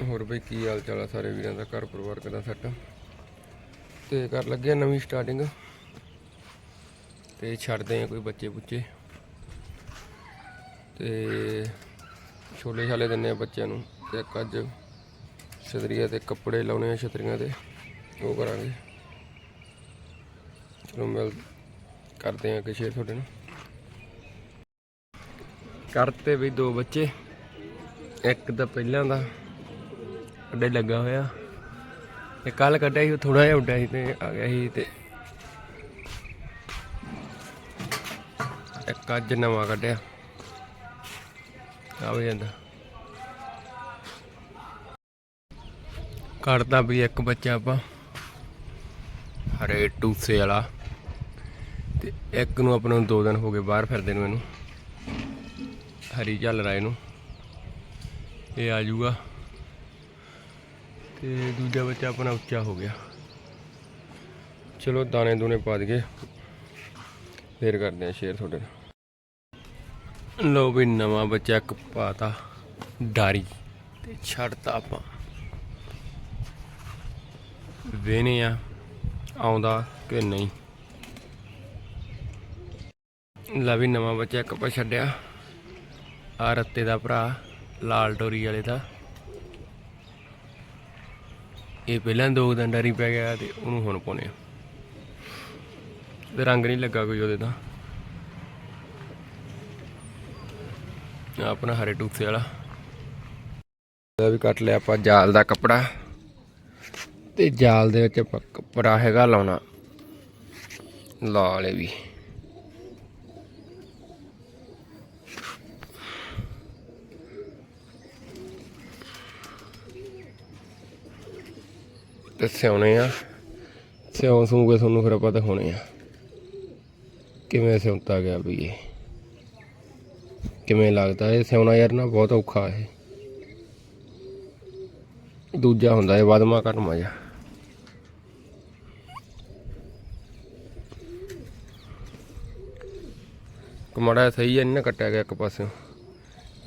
ਹੋਰ ਬਈ ਕੀ ਹਾਲ ਚਾਲ ਆ ਸਾਰੇ ਵੀਰਾਂ ਦਾ, ਘਰ ਪਰਿਵਾਰ ਕਿਦਾਂ ਸੈੱਟ? ਤੇ ਕਰ ਲੱਗੇ ਨਵੀਂ ਸਟਾਰਟਿੰਗ ਤੇ ਛੱਡਦੇ ਆ ਕੋਈ ਬੱਚੇ ਬੁੱਚੇ। ਤੇ ਛੋਲੇ ਛਾਲੇ ਦਿੰਨੇ ਆ ਬੱਚਿਆਂ ਨੂੰ। ਤੇ ਇੱਕ ਅੱਜ ਛਤਰੀਆਂ ਤੇ ਕੱਪੜੇ ਲਾਉਣੇ ਆ ਛਤਰੀਆਂ ਤੇ, ਉਹ ਕਰਾਂਗੇ। ਚਲੋ ਮਿਲ, ਕਰਦੇ ਆ ਕਿ ਸ਼ੇਅਰ ਤੁਹਾਡੇ ਨੂੰ ਕਰਤੇ ਵੀ ਦੋ ਬੱਚੇ, ਇੱਕ ਤਾਂ ਪਹਿਲਾਂ ਦਾ। ਅੱਡੇ ਲੱਗਾ ਹੋਇਆ। ਤੇ ਕੱਲ ਕੱਢਿਆ ਸੀ ਥੋੜਾ ਜਿਹਾ ਉੱਡਿਆ ਸੀ ਤੇ ਆ ਗਿਆ ਸੀ ਤੇ ਇੱਕ ਅੱਜ ਨਵਾਂ ਕੱਢਿਆ। ਆ ਵੀ ਜਾਂਦਾ। ਕੱਢਦਾ ਵੀ ਇੱਕ ਬੱਚਾ ਆਪਾਂ। ਹਰੇ ਟੂਸੇ ਵਾਲਾ। ਤੇ ਇੱਕ ਨੂੰ ਆਪਾਂ ਨੂੰ ਦੋ ਦਿਨ ਹੋ ਗਏ ਬਾਹਰ ਫਿਰਦੇ ਨੂੰ ਇਹਨੂੰ। ਹਰੀ ਚੱਲ ਰਿਹਾ ਇਹਨੂੰ ਇਹ ਆ ਜਾਊਗਾ। ਤੇ ਦੂਜਾ ਬੱਚਾ ਆਪਣਾ ਉੱਚਾ ਹੋ ਗਿਆ। ਚਲੋ, ਦਾਣੇ ਦੂਣੇ ਪਾ ਦਈਏ। ਫੇਰ ਕਰਦੇ ਆ ਸ਼ੇਅਰ ਤੁਹਾਡੇ ਨਾਲ। ਲੋ ਵੀ ਨਵਾਂ ਬੱਚਾ, ਇੱਕ ਪਾਤਾ ਡਾਰੀ ਤੇ ਛੱਡਤਾ ਆਪਾਂ। ਵੇਨੇ ਆ, ਆਉਂਦਾ ਕਿ ਨਹੀਂ? ਲਾ ਵੀ ਨਵਾਂ ਬੱਚਾ, ਇੱਕ ਪਾ ਛੱਡਿਆ। ਆ ਰੱਤੇ ਦਾ ਭਰਾ, ਲਾਲ ਟੋਰੀ ਵਾਲੇ ਦਾ। ਇਹ ਪਹਿਲਾਂ ਦੋ ਦਿਨ ਡਰੀ ਪੈ ਗਿਆ ਤੇ ਉਹਨੂੰ ਹੁਣ ਪਾਉਣੇ ਆ। ਤੇ ਰੰਗ ਨਹੀਂ ਲੱਗਾ ਕੋਈ ਉਹਦੇ ਦਾ ਆਪਣਾ ਹਰੇ ਟੂਸੇ ਵਾਲਾ। ਇਹਦਾ ਵੀ ਕੱਟ ਲਿਆ ਆਪਾਂ ਜਾਲ ਦਾ ਕੱਪੜਾ। ਤੇ ਜਾਲ ਦੇ ਵਿੱਚ ਆਪਾਂ ਕੱਪੜਾ ਹੈਗਾ ਲਾਉਣਾ। ਲਾ ਲਾਲੇ ਵੀ। ਤੇ ਸਿਉਣੇ ਆ। ਸਿਉਂ ਸੂਗੇ ਤੁਹਾਨੂੰ ਫਿਰ ਆਪਾਂ ਦਿਖਾਉਣੇ ਆ। ਕਿਵੇਂ ਸਿਉਂਤਾ ਗਿਆ ਵੀ ਇਹ? ਕਿਵੇਂ ਲੱਗਦਾ ਇਹ? ਸਿਉਣਾ ਯਾਰ ਨਾ ਬਹੁਤ ਔਖਾ ਇਹ। ਦੂਜਾ ਹੁੰਦਾ ਹੈ ਵਧਮਾ ਘਟਮਾ ਜਾ ਕਮੜਾ ਸਹੀ ਹੈ ਨਹੀਂ ਨਾ ਕੱਟਿਆ ਗਿਆ ਇੱਕ ਪਾਸੇ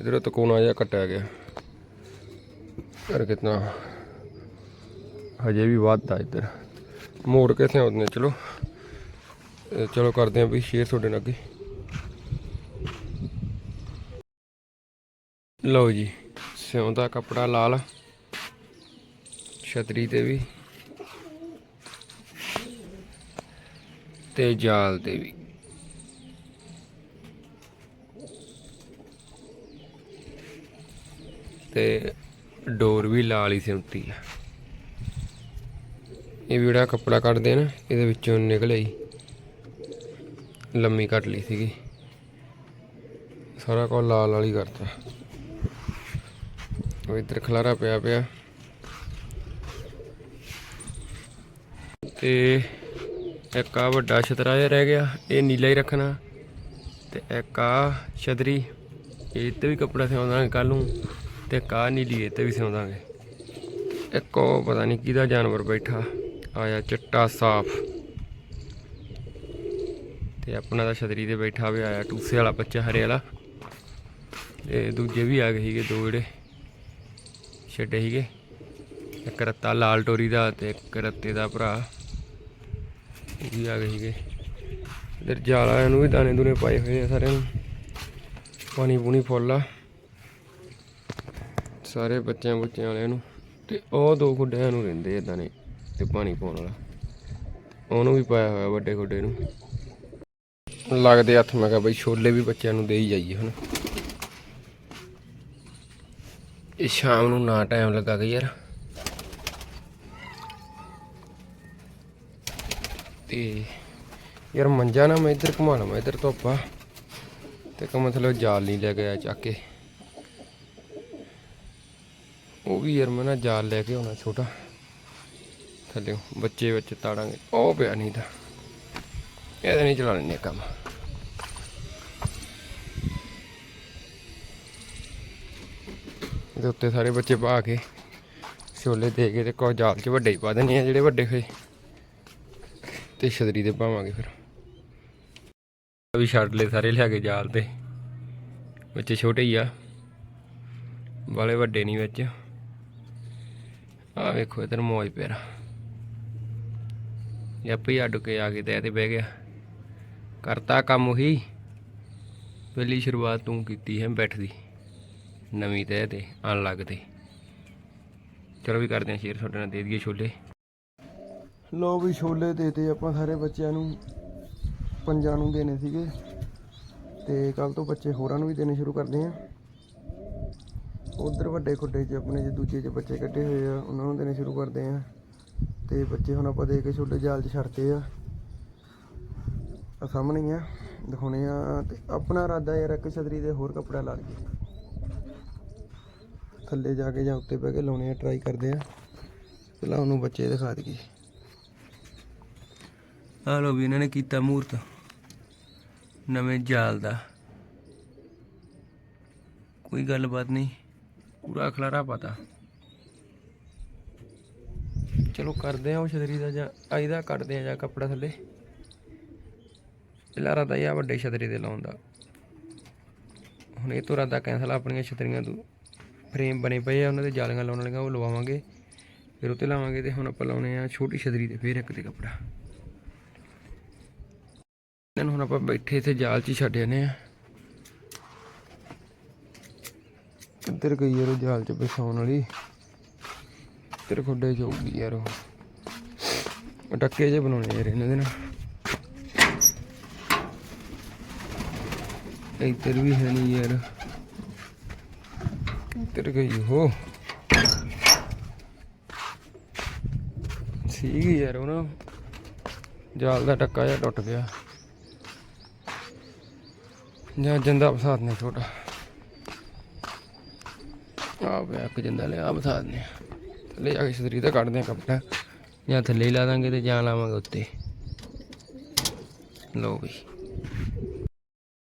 ਇਧਰੋਂ ਤਕੋਣਾ ਜਿਹਾ ਕੱਟਿਆ ਗਿਆ। ਯਾਰ ਕਿਤਨਾ ਹਜੇ ਵੀ ਵੱਧਦਾ ਇੱਧਰ। ਮੋੜ ਕੇ ਸਿਆਉਂਦੇ ਚਲੋ। ਚਲੋ ਕਰਦੇ ਆਂ ਵੀ ਸ਼ੇਅਰ ਤੁਹਾਡੇ ਨਾਲ ਅੱਗੇ। ਲਓ ਜੀ ਸਿਉਂਦਾ ਕੱਪੜਾ ਲਾਲ ਛਤਰੀ ਤੇ ਵੀ। ਤੇ ਜਾਲ ਤੇ ਵੀ। ਤੇ ਡੋਰ ਵੀ ਲਾਲ ਹੀ ਸਿਉਂਤੀ ਆ। ਇਹ ਵੀ ਜਿਹੜਾ ਕੱਪੜਾ ਕੱਢਦੇ ਆ ਨਾ, ਇਹਦੇ ਵਿੱਚੋਂ ਨਿਕਲ ਆਈ। ਲੰਮੀ ਕੱਟ ਲਈ ਸੀਗੀ। ਸਾਰਾ ਕੁਝ ਲਾਲ ਵਾਲੀ ਕਰਤਾ। ਉਹ ਇੱਧਰ ਖਲਾਰਾ ਪਿਆ ਪਿਆ। ਤੇ ਇੱਕ ਆ ਵੱਡਾ ਛਤਰਾ ਜਿਹਾ ਰਹਿ ਗਿਆ, ਇਹ ਨੀਲਾ ਹੀ ਰੱਖਣਾ। ਤੇ ਇੱਕ ਆ ਛਤਰੀ, ਇਹ ਤੇ ਵੀ ਕੱਪੜਾ ਸਿਉਂਦਾਂਗੇ ਕੱਲ ਨੂੰ, ਤੇ ਕਾ ਨੀਲੀ, ਇਹ ਤੇ ਵੀ ਸਿਉਂਦਾਂਗੇ। ਇੱਕ ਉਹ ਪਤਾ ਨਹੀਂ ਕਿਹਦਾ ਜਾਨਵਰ ਬੈਠਾ। ਆਇਆ ਚਿੱਟਾ ਸਾਫ਼। ਤੇ ਆਪਣਾ ਦਾ ਛਤਰੀ ਤੇ ਬੈਠਾ ਵੀ ਆਇਆ ਟੂਸੇ ਵਾਲਾ ਬੱਚਾ, ਹਰੇ ਵਾਲਾ। ਤੇ ਦੂਜੇ ਵੀ ਆ ਗਏ ਸੀਗੇ, ਦੋ ਜਿਹੜੇ ਛੱਡੇ ਸੀਗੇ। ਇੱਕ ਰੱਤਾ ਲਾਲ ਟੋਰੀ ਦਾ ਤੇ ਇੱਕ ਰੱਤੇ ਦਾ ਭਰਾ। ਉਹ ਵੀ ਆ ਗਏ ਸੀਗੇ। ਇਧਰ ਜਾਲਾ ਇਹਨੂੰ ਵੀ ਦਾਣੇ ਦੂਨੇ ਪਾਏ ਹੋਏ ਆ ਸਾਰਿਆਂ ਨੂੰ। ਪਾਣੀ ਪੂਣੀ ਫੁੱਲ ਆ। ਸਾਰੇ ਬੱਚਿਆਂ ਬੁੱਚਿਆਂ ਵਾਲਿਆਂ ਨੂੰ। ਤੇ ਉਹ ਦੋ ਖੁੱਡਿਆਂ ਨੂੰ ਰਹਿੰਦੇ ਇਦਾਂ ਨੇ ਤੇ ਪਾਣੀ ਪਾਉਣ ਵਾਲਾ। ਉਹਨੂੰ ਵੀ ਪਾਇਆ ਹੋਇਆ ਵੱਡੇ ਖੁੱਡੇ ਨੂੰ। ਲੱਗਦੇ ਹੱਥ, ਮੈਂ ਕਿਹਾ ਬਈ ਛੋਲੇ ਵੀ ਬੱਚਿਆਂ ਨੂੰ ਦੇਈ ਜਾਈਏ ਹੁਣ। ਇਹ ਸ਼ਾਮ ਨੂੰ ਨਾ ਟਾਈਮ ਲੱਗਾ ਗਿਆ ਯਾਰ। ਤੇ ਯਾਰ ਮੰਜਾ ਨਾ ਮੈਂ ਇੱਧਰ ਘੁਮਾ ਲਵਾਂ, ਇੱਧਰ ਧੁੱਪਾ ਤੇ ਕਮ ਮਤਲਬ ਜਾਲ ਨਹੀਂ ਲੈ ਗਿਆ ਚੱਕ ਕੇ। ਉਹ ਵੀ ਯਾਰ ਮੈਂ ਨਾ ਜਾਲ ਲੈ ਕੇ ਆਉਣਾ ਛੋਟਾ। ਥੱਲੇ ਬੱਚੇ ਵਿੱਚ ਤਾੜਾਂਗੇ। ਉਹ ਪਿਆ ਨਹੀਂ ਤਾਂ। ਇਹਦੇ ਨਹੀਂ ਚਲਾ ਲੈਣੇ ਕੰਮ। ਇਹਦੇ ਉੱਤੇ ਸਾਰੇ ਬੱਚੇ ਪਾ ਕੇ ਛੋਲੇ ਦੇ ਕੇ ਤੇ ਕੋ ਜਾਲ 'ਚ ਵੱਡੇ ਹੀ ਪਾ ਦੇਣੇ ਆ ਜਿਹੜੇ ਵੱਡੇ ਹੋਏ। ਤੇ ਛਦਰੀ ਦੇ ਪਾਵਾਂਗੇ ਫਿਰ। ਵੀ ਛੱਡ ਲਏ ਸਾਰੇ ਲਿਆ ਕੇ ਜਾਲ ਤੇ। ਬੱਚੇ ਛੋਟੇ ਹੀ ਆ। ਵਾਲੇ ਵੱਡੇ ਨਹੀਂ ਵਿੱਚ। ਆ ਵੇਖੋ ਇਧਰ ਮੌਜ ਪਿਆ। ਇਹ ਅੱਡ ਕੇ ਆ ਕੇ ਤੇ ਤੇ ਬਹਿ ਗਿਆ। ਕਰਤਾ ਕੰਮ ਉਹੀ। ਪਹਿਲੀ ਸ਼ੁਰੂਆਤ ਤੂੰ ਕੀਤੀ ਹੈ ਬੈਠ ਦੀ ਨਵੀਂ ਤਹਿ ਤੇ ਆਣ ਲੱਗ ਤੇ। ਚਲੋ ਵੀ ਕਰਦੇ ਹਾਂ ਸ਼ੇਅਰ ਤੁਹਾਡੇ ਨਾਲ ਦੇ ਦਈਏ ਛੋਲੇ। ਲੋ ਵੀ ਛੋਲੇ ਦੇਤੇ ਆਪਾਂ ਸਾਰੇ ਬੱਚਿਆਂ ਨੂੰ, ਪੰਜਾਂ ਨੂੰ ਦੇਣੇ ਸੀਗੇ। ਤੇ ਕੱਲ ਤੋਂ ਬੱਚੇ ਹੋਰਾਂ ਨੂੰ ਵੀ ਦੇਣੇ ਸ਼ੁਰੂ ਕਰਦੇ ਆ ਉਧਰ ਵੱਡੇ ਖੁੱਡੇ 'ਚ ਆਪਣੇ, ਜੇ ਦੂਜੇ 'ਚ ਬੱਚੇ ਕੱਢੇ ਹੋਏ ਆ, ਉਹਨਾਂ ਨੂੰ ਦੇਣੇ ਸ਼ੁਰੂ ਕਰਦੇ ਆ ਤੇ ਬੱਚੇ ਹੁਣ ਆਪਾਂ ਦੇ ਕੇ ਛੋਟੇ ਜਾਲ 'ਚ ਛੱਡਤੇ ਆ। ਆ ਸਾਹਮਣੇ ਆ, ਦਿਖਾਉਣੇ ਆ। ਤੇ ਆਪਣਾ ਇਰਾਦਾ ਯਾਰ ਇੱਕ ਛਤਰੀ ਦੇ ਹੋਰ ਕੱਪੜਾ ਲਾ ਲਈਏ। ਥੱਲੇ ਜਾ ਕੇ ਜਾਂ ਉੱਤੇ ਬਹਿ ਕੇ ਲਾਉਣੇ ਆ ਟਰਾਈ ਕਰਦੇ ਆ। ਪਹਿਲਾਂ ਉਹਨੂੰ ਬੱਚੇ ਦਿਖਾ ਦਈਏ। ਆ ਲੋ ਵੀ ਇਹਨਾਂ ਨੇ ਕੀਤਾ ਮੂਰਤ। ਨਵੇਂ ਜਾਲ ਦਾ। ਕੋਈ ਗੱਲਬਾਤ ਨਹੀਂ, ਪੂਰਾ ਖਲਾਰਾ ਪਤਾ ਚਲੋ ਕਰਦੇ ਆ ਉਹ ਛਤਰੀ ਦਾ ਜਾਂ ਆਈਦਾ ਕੱਢਦੇ ਆ ਜਾਂ ਕੱਪੜਾ ਥੱਲੇ। ਪਹਿਲਾਂ ਰਾਦਾ ਇਹ ਵੱਡੇ ਛਤਰੀ ਦੇ ਲਾਉਣ ਦਾ। ਹੁਣ ਇਹ ਤੋਂ ਰਾਦਾ ਕੈਂਸਲ ਆਪਣੀਆਂ ਛਤਰੀਆਂ ਤੋਂ ਫਰੇਮ ਬਣੇ ਪਏ ਆ, ਉਹਨਾਂ ਦੇ ਜਾਲੀਆਂ ਲਾਉਣ ਵਾਲੀਆਂ ਉਹ ਲਵਾਵਾਂਗੇ। ਫਿਰ ਉੱਤੇ ਲਾਵਾਂਗੇ ਤੇ ਹੁਣ ਆਪਾਂ ਲਾਉਣੇ ਆ ਛੋਟੀ ਛਤਰੀ ਤੇ ਫਿਰ ਇੱਕ ਤੇ ਕੱਪੜਾ। ਇਹਨਾਂ ਨੂੰ ਹੁਣ ਆਪਾਂ ਬੈਠੇ ਇੱਥੇ ਜਾਲ 'ਚ ਹੀ ਛੱਡ ਜਾਂਦੇ ਆ ਇੱਧਰ ਗਈ ਯਾਰ ਉਹ ਜਾਲ 'ਚ ਵਿਛਾਉਣ ਵਾਲੀ? ਇੱਧਰ ਖੁੱਡੇ ਚੋਗੀ ਯਾਰ ਉਹ। ਟੱਕੇ ਜੇ ਬਣਾਉਣੇ ਯਾਰ ਇਹਨਾਂ ਦੇ ਨਾਲ। ਇੱਧਰ ਵੀ ਹੈ ਨਹੀਂ ਯਾਰ। ਇੱਧਰ ਗਈ ਹੋ ਸੀਗੀ ਯਾਰ ਉਹ ਨਾ। ਜਾਲ ਦਾ ਟੱਕਾ ਜਿਹਾ ਟੁੱਟ ਗਿਆ। ਜਾਂ ਜੰਦਾ ਫਸਾਦ ਨੇ ਛੋਟਾ। ਆ ਵੇ ਜੰਦਾ ਲਿਆ ਆ ਫਸਾਦ ਨੇ ਥੱਲੇ ਜਾ ਕੇ ਛਤਰੀ ਤੇ ਕੱਢਦੇ ਆ ਕੱਪੜਾ। ਜਾਂ ਥੱਲੇ ਹੀ ਲਾ ਦਾਂਗੇ ਤੇ ਜਾਂ ਲਾਵਾਂਗੇ ਉੱਤੇ। ਲੋ ਵੀ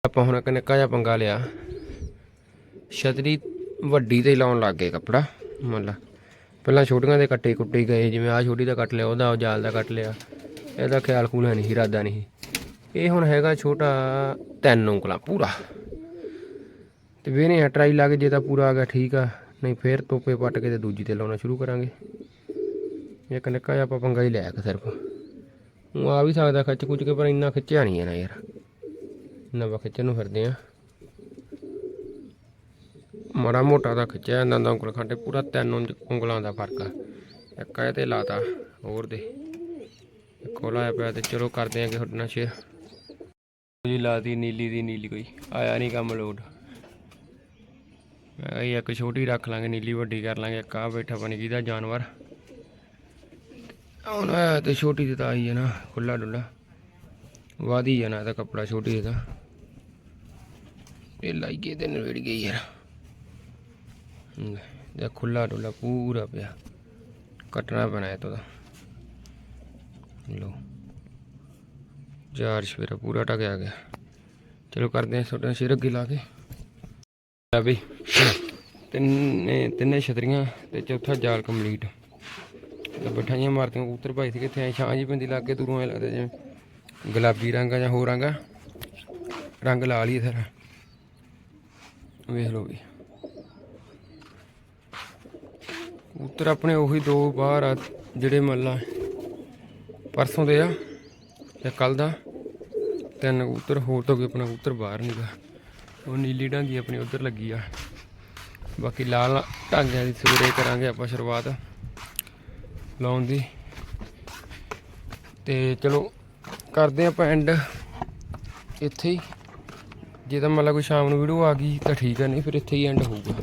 ਆਪਾਂ ਹੁਣ ਇੱਕ ਨਿੱਕਾ ਜਿਹਾ ਪੰਗਾ ਲਿਆ। ਛਤਰੀ ਵੱਡੀ ਤੇ ਲਾਉਣ ਲੱਗ ਗਏ ਕੱਪੜਾ ਮੰਨ ਲਾ। ਪਹਿਲਾਂ ਛੋਟੀਆਂ ਦੇ ਕੱਟੇ ਕੁੱਟੇ ਗਏ ਜਿਵੇਂ ਆ ਛੋਟੀ ਦਾ ਕੱਟ ਲਿਆ ਉਹਦਾ ਉਹ ਜਾਲ ਦਾ ਕੱਟ ਲਿਆ। ਇਹਦਾ ਖਿਆਲ ਖੂਲ ਹੈ ਨਹੀਂ ਇਰਾਦਾ ਨਹੀਂ। ਇਹ ਹੁਣ ਹੈਗਾ ਛੋਟਾ ਤਿੰਨ ਉਂਗਲਾਂ ਪੂਰਾ। ਤੇ ਵੇਨੇ ਟਰਾਈ ਲਾ ਕੇ ਜੇ ਤਾਂ ਪੂਰਾ ਆ ਗਿਆ ਠੀਕ ਆ। ਨਹੀਂ, ਫੇਰ ਤੋਪੇ ਪੱਟ ਕੇ ਤੇ ਦੂਜੀ ਤੇ ਲਾਉਣਾ ਸ਼ੁਰੂ ਕਰਾਂਗੇ। ਇੱਕ ਨਿੱਕਾ ਜਿਹਾ ਆਪਾਂ ਪੰਗਾ ਹੀ ਲਿਆ ਕੇ ਸਿਰਫ। ਉਹ ਆ ਵੀ ਸਕਦਾ ਖਿੱਚ ਕੁੱਚ ਕੇ, ਪਰ ਇੰਨਾ ਖਿੱਚਿਆ ਨਹੀਂ ਹੈ ਨਾ ਯਾਰ ਨਵਾਂ ਖਿੱਚਣ ਨੂੰ ਫਿਰਦੇ ਆ ਮਾੜਾ ਮੋਟਾ ਦਾ ਖਿੱਚਿਆ ਜਾਂਦਾ ਦਾ ਉਂਗਲ ਖਾਂਡੇ ਪੂਰਾ ਤਿੰਨ ਉਂਜ- ਉਂਗਲਾਂ ਦਾ ਫ਼ਰਕ ਆ। ਇੱਕ ਇਹ ਤੇ ਲਾਤਾ, ਹੋਰ ਦੇ। ਇੱਕੋ ਲਾਇਆ ਪਿਆ ਤੇ ਚਲੋ ਕਰਦੇ ਆਂ ਕਿ ਤੁਹਾਡੇ ਨਾਲ ਸ਼ੇਅਰ ਜੀ, ਲਾਤੀ ਨੀਲੀ ਦੀ ਨੀਲੀ ਕੋਈ। ਆਇਆ ਨਹੀਂ ਕੰਮ ਲੋਡ ਮੈਂ ਕਿਹਾ ਇੱਕ ਛੋਟੀ ਰੱਖ ਲਾਂਗੇ, ਨੀਲੀ ਵੱਡੀ ਕਰ ਲਾਂਗੇ, ਇੱਕ ਆ ਬੈਠਾ ਬਣ ਕਿਹਦਾ ਜਾਨਵਰ। ਹੁਣ ਤੇ ਛੋਟੀ ਤੇ ਤਾਂ ਆਈ ਹੈ ਨਾ ਖੁੱਲਾ ਡੁੱਲਾ ਵਾਦੀ ਹੈ ਨਾ ਇਹਦਾ ਕੱਪੜਾ ਛੋਟੀ ਇਹਦਾ ਇਹ ਲਾਈ ਕੇ ਤੇ ਨਵੇੜ ਗਈ ਯਾਰ। ਇਹ ਖੁੱਲਾ ਡੁੱਲਾ ਪੂਰਾ ਪਿਆ। ਕੱਟਣਾ ਪੈਣਾ ਇਹ ਤੋਂ ਦਾ ਲੋ ਚਾਰ ਸ਼ੇਰਾ ਪੂਰਾ ਟਕਿਆ ਗਿਆ। ਚਲੋ ਕਰਦੇ ਹਾਂ ਛੋਟਾ ਸ਼ੇਰ ਅੱਗੇ ਲਾ ਕੇ। ਆ ਬਈ ਤਿੰਨੇ ਤਿੰਨੇ ਛਤਰੀਆਂ ਤੇ ਚੌਥਾ ਜਾਲ ਕੰਪਲੀਟ ਤੇ ਬਠਾਈਆਂ ਮਾਰਤੀਆਂ ਕਬੂਤਰ ਭਾਈ ਸੀ ਕਿੱਥੇ ਐ ਛਾਂ ਜੀ ਪੈਂਦੀ ਲੱਗ ਕੇ ਦੂਰੋਂ ਐ ਲੱਗਦਾ ਜਿਵੇਂ ਗੁਲਾਬੀ ਰੰਗ ਆ ਜਾਂ ਹੋਰ ਰੰਗ ਆ। ਰੰਗ ਲਾ ਲਈ ਸਾਰਾ। ਵੇਖ ਲਓ ਵੀ। ਕਬੂਤਰ ਆਪਣੇ ਉਹੀ ਦੋ ਬਾਹਰ ਆ ਜਿਹੜੇ ਮੱਲਾ ਪਰਸੋਂ ਦੇ ਆ ਤੇ ਕੱਲ ਦਾ। ਤਿੰਨ ਕਬੂਤਰ, ਹੋਰ ਤੋਂ ਵੀ ਆਪਣਾ ਕਬੂਤਰ ਬਾਹਰ ਨਹੀਂਗਾ ਉਹ ਨੀਲੀ ਢਾਂਗੀ ਆਪਣੀ ਉਧਰ ਲੱਗੀ ਆ। ਬਾਕੀ ਲਾਲ ਢਾਂਗਿਆਂ ਦੀ ਸਵੇਰੇ ਕਰਾਂਗੇ ਆਪਾਂ ਸ਼ੁਰੂਆਤ ਲਾਉਣ ਦੀ। ਤੇ ਚਲੋ, ਕਰਦੇ ਆਪਾਂ ਐਂਡ ਇੱਥੇ ਹੀ। ਜੇ ਤਾਂ ਮਤਲਬ ਕੋਈ ਸ਼ਾਮ ਨੂੰ ਵੀਡੀਓ ਆ ਗਈ ਤਾਂ ਠੀਕ ਹੈ ਨਹੀਂ ਫਿਰ ਇੱਥੇ ਹੀ ਐਂਡ ਹੋਊਗਾ।